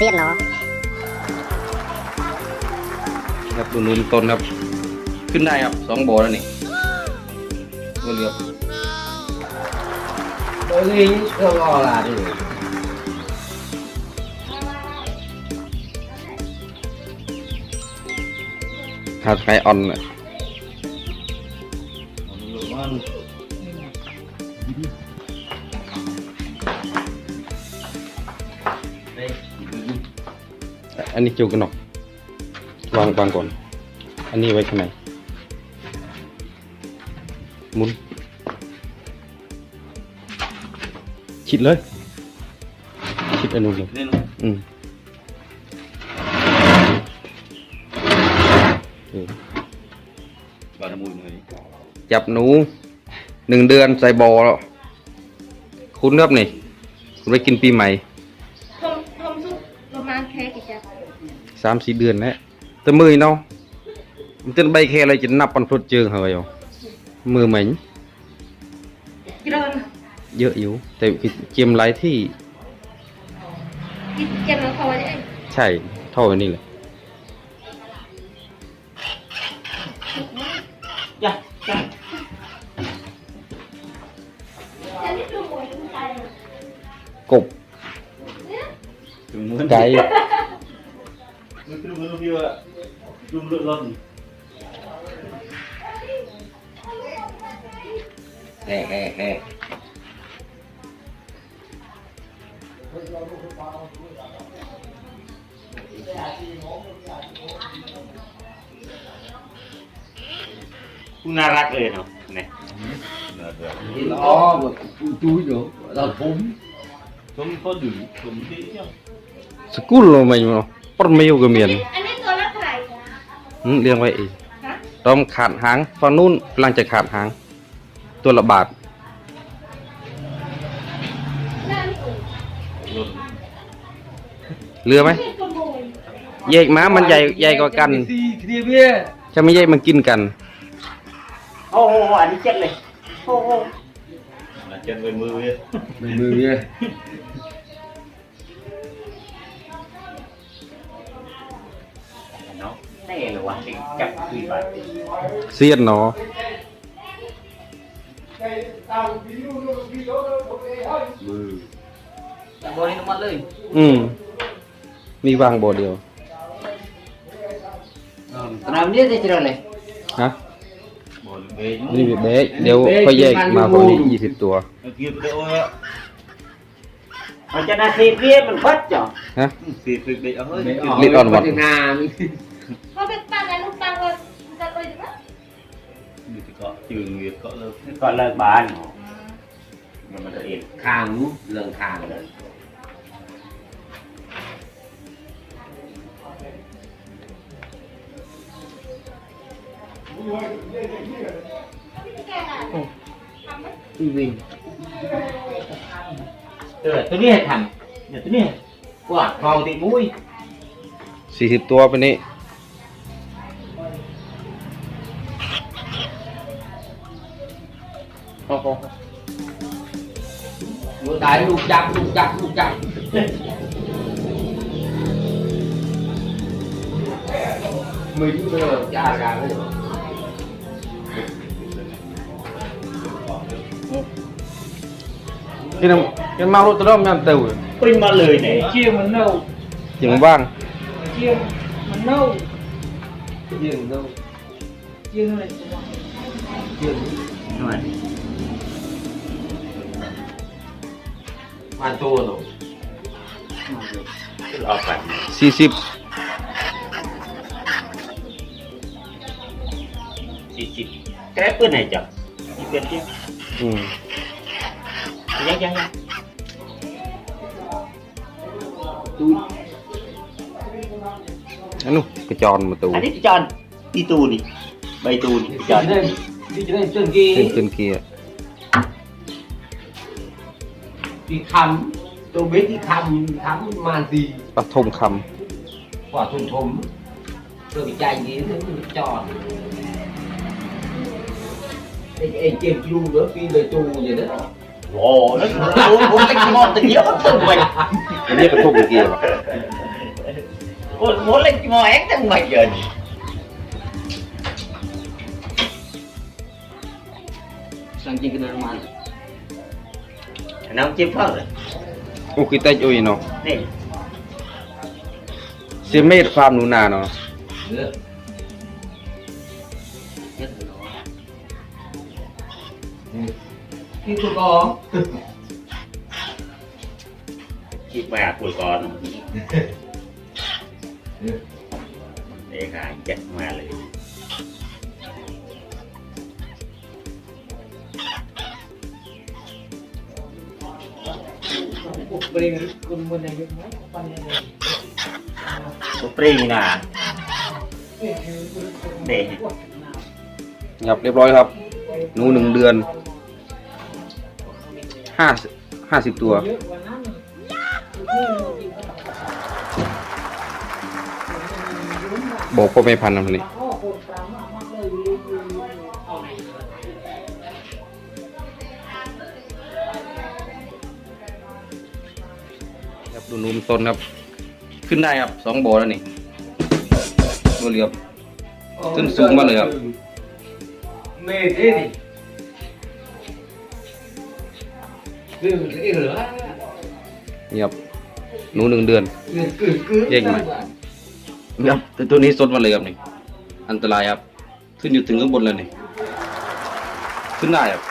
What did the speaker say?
เสียนเนาะครับดูนูนต้นครับ ขึ้นได้ครับสองบ่อแล้วนี่ตัวเรือ Đôi khi không ngò là đi หาดไฟออนน่ะ อันนี้จูกันหนอกวางวางก่อน อันนี้ไว้ข้างในหมุนชิดเลยชิดอันนู้นเลยอืมโอเคบาดมุยเลยจับหนูหนึ่งเดือนใส่บอแล้ว คุณครับนี่ คุณไปกินปีใหม่ มาณแค่กี่จับสามสี่เดือนแล้วแต่มือเนาะมันจะใบแค่อะไรจะนับปันพลดเจิงเหรออยู่มือเหม็นกี่เดือนเยอะอยู่ แต่เจียมหลายที่กี่เจ็บแล้วพอจะเองใช่เท่านี้แหละจ้ะจ้ะจะนี่ดูหมวยดูใจกบ ถึงมือไก่มือคือมือพี่ว่าลุมเลือดร้อน Nè nè nè คุณน่ารักเลยเนาะเนี่ยน่ารัก Thì lo mà chui được Là thúng ผมก็ดื่มผมดีจัง สกุลโลมาอยู่เนาะปรไม่อยู่กับเมียนอันนี้ตัวละเท่าไหร่อืมเลี้ยงไว้เองฮะต้องขาดหางฝั่งนู้นกำลังจะขาดหาง ตัวละบาทหน้านี่โอ้ร้อนเรือไหมนี่ตัวโบยแยกม้ามันใหญ่ใหญ่กว่ากัน Thì kia bia จะไม่แยกมันกินกันโอ้โหอันนี้เจ็ดเลยโอ้โหเจ็ดเป็นมือเลย Mười mười bia เนาาะมือ Bò đi nó mất lên อืมมีวางบ่อเดียว Làm biết thì chưa này ฮะบอลเบย์นี่เบ๊ะเดี๋ยวค่อยแยกมาพอนี้ยี่สิบ ตัวเกี่ยวกับโอ้ยมันจะนาทีเบี้ยมันฟัดจ้ะฮะสีฝึกเด็กเอาเฮ้ย Lít on vật. Việt Nam พอเป็นปังไงลูกปังเลยจะเลยถูกไหมอยู่ที่เกาะจืงอยู่เกาะเลิกเกาะเลิกบ้านมันมันจะเอ็น Khang nú Lường khang rồi พี่แกน่ะ Đi Vinh เออตัวนี้ให้ทำเนี่ยตัวนี้กวาดทองติมุ้ยสี่สิบตัวไปนี้ mình bây giờ gà gà đấy cái nào cái mau rồi tôi đó mình tàu quên mà lời này chia mình đâu chừng vang chia mình đâu chia mình đâu chia này chia này ăn tua rồi. 40 แค่เพื่อนไหนจ้ะมีเพื่อนเที่ยวอืมยังยังยัง Tôi อันนู้นกระจรมาตูอันนี้จอนตีตูนี่ใบตูนี่จอน Đi đây Đi đây chân ขึ้น kia ขึ้นเกียร์ Đi khăm Tôi biết đi khăm Khăm mà gì ปฐมค quả thùng thùng rồi bị chạy gì nó bị tròn cái cái chìm chu nữa khi đời chu vậy đó โอ้แล้วผมผมตะกี้มองตะกี้มันตึงไปำอันนี้ปฐมเกียร์ Ủa, muốn lên mò ép thằng mày giờ sang chinh cái đơn mà nó không chim phân rồi โอ้คือแต่โอ้ยเนาะ nè เสียเมตรฟาร์มหนูนาเนาะ được khi tôi có chim mà của con để cả chết mà liền บริเวณคุณบนในยุคนี้ปันใน số pri nè để หยับเรียบร้อยครับหนูหนึ่งเดือน ห้าห้าสิบตัวบอกพ่อแม่พันธุ์นะนี่ครับดูนุ่มต้นครับ ขึ้นได้ครับสองบ่อแล้วนี่ตัวเรียบ ขึ้นสูงมาเลยครับ mê เงียบหนูหนึ่งเดือน cứ cứ cứ Vậy mà. ครับแต่ตัวนี้สดมาเลยครับนี่ อันตรายครับ ขึ้นอยู่ถึงข้างบนเลยนี่ ขึ้นได้ครับ